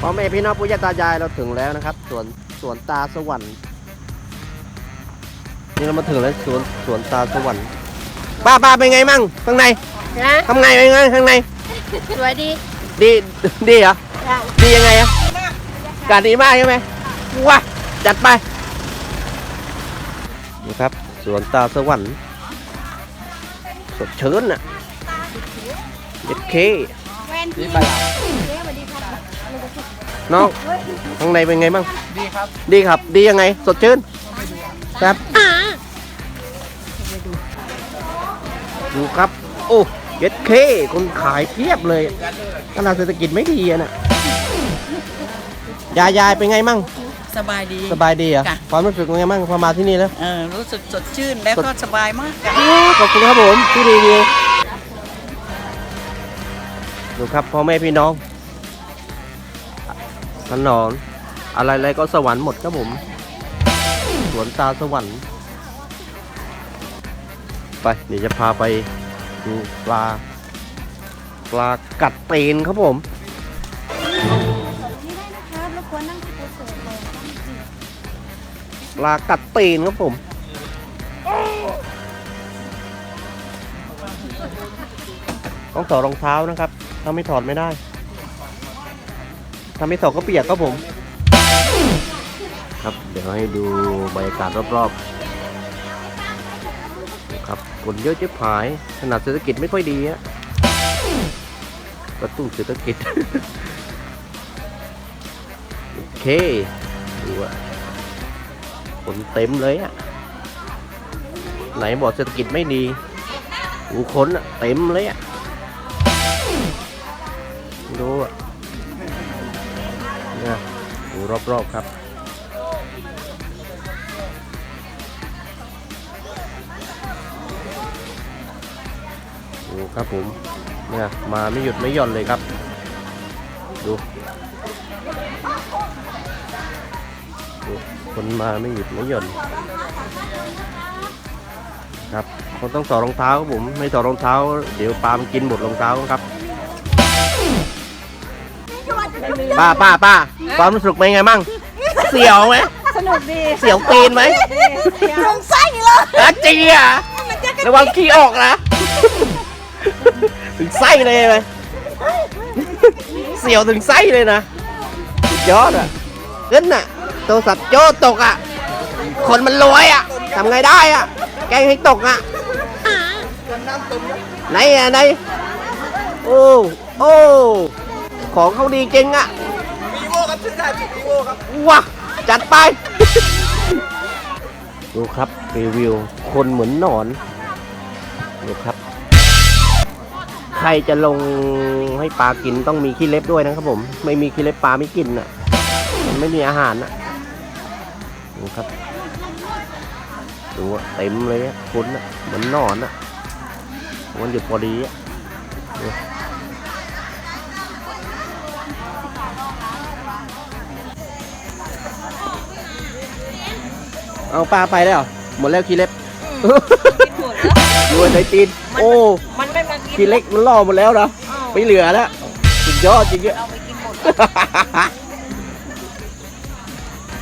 พ่อแม่พี่น้องปู่ย่าตายายเราถึงแล้วนะครับสวนสวนตาสวรรค์นี่เรามาถึงแล้วสวนสวนตาสวรรค์ป้าป้าเป็นไงมั่งข้างในนะทำไงเป็นไงข้างในสวยดีดีดีเหรอจ้ะดียังไงอะอากาศดีมากใช่ไหมว้าจัดไปนี่ครับสวนตาสวรรค์สดชื่นอะเด็ดเคแว่นที่ไป น้องข้างในเป็นไงบ้าง ดีครับ ดีครับ ดียังไง สดชื่น ครับอ่าดูครับ โอ้เย็ดเค คนขายเพียบเลยขนาดเศรษฐกิจไม่ดีอะน่ะ ยายยายเป็นไงมั่ง สบายดี สบายดีเหรอะค่ะ ความรู้สึกเป็นไงมั่งพอมาที่นี่แล้ว เออรู้สึกสดชื่นแล้วก็สบายมากค่ะ ขอบคุณครับผมที่รีวิวดูครับพ่อแม่พี่น้อง ถนนอะไรๆก็สวรรค์หมดครับผม สวนตาสวรรค์ ไปเดี๋ยวจะพาไปดูปลา ปลากัดตีนครับผมนี่ได้นะครับรบกวนนั่งที่โต๊ะเสร์ฟเลยปลากัดตีนครับผมต้องถอดรองเท้านะครับ ถ้าไม่ถอดไม่ได้ ถ้าไม่ถอดก็เปียกครับผม ครับ เดี๋ยวให้ดูบรรยากาศรอบๆ ครับคนเยอะเจ๊ผายขนาดเศรษฐกิจไม่ค่อยดีอะกระตุ้นเศรษฐกิจ โอเคดูอะคนเต็มเลยอะไหนบอกเศรษฐกิจไม่ดีดูคนอะเต็มเลยอะดูอะ ดูรอบๆครับดูครับผมเนี่ยมาไม่หยุดไม่หย่อนเลยครับ ดูดูคนมาไม่หยุดไม่หย่อนครับคนต้องต่อดรองเท้าครับผมไม่ต่อดรองเท้า เดี๋ยวปามกินหมดรองเท้าครับ ป้าป้าป้าความรู้สึกเป็นไงมั่งเสียวไหมสนุกดีเสียวตีนไหมสงสัยเลยอะจริงอะระวังขี้ออกนะถึงไส้เลยไหมเสียวถึงไส้เลยนะสุดยอดอะขึ้นอะโทรศัพท์โจตกอะคนมันรวยอะทำไงได้อะแกล้งให้ตกอะไหนอะไหนโอ้โอ้ ของเขาดีจริงอะวีโวครับชื่อได้วีโวครับว้าจัดไป ดูครับรีวิว คนเหมือนหนอน ดูครับ ใครจะลงให้ปลากินต้องมีขี้เล็บด้วยนะครับผม ไม่มีขี้เล็บปลาไม่กินอะ มันไม่มีอาหารอะ ดูครับ ดูอะเต็มเลยอะคนอะ เหมือนหนอนอะ มันหยุดพอดีอะ เอาปลาไปแล้วเหรอ หมดแล้วขี้เล็บดูไอ้ตีน โอ้ มันไม่มากินขี้เล็กมันล่อหมดแล้วนะไม่เหลือแล้วสุดยอดจริงๆเอาไปกินหมด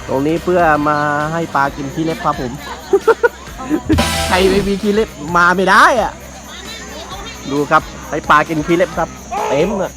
ตรงนี้เพื่อมาให้ปลากินขี้เล็บครับผม ใครไม่มีขี้เล็บมาไม่ได้อะ ดูครับให้ปลากินขี้เล็บครับ เต็มอะ